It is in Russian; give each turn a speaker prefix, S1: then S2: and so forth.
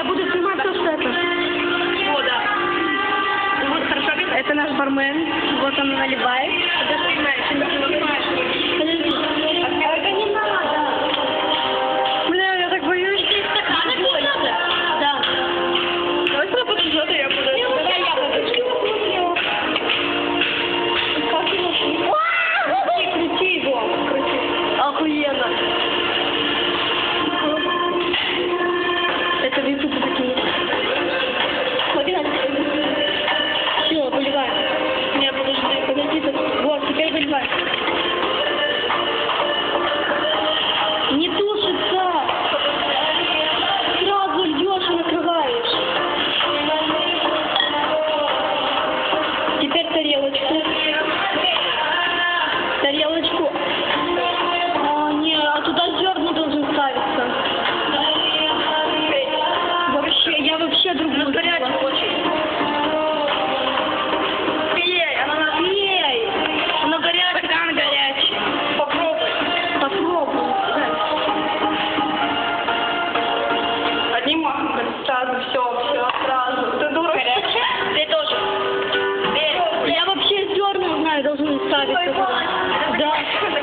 S1: Я буду снимать то, что это.
S2: О, да. Ну вот, хорошо.
S1: Это наш бармен. Вот он наливает.
S2: Это
S1: что, those ones started
S2: to go down.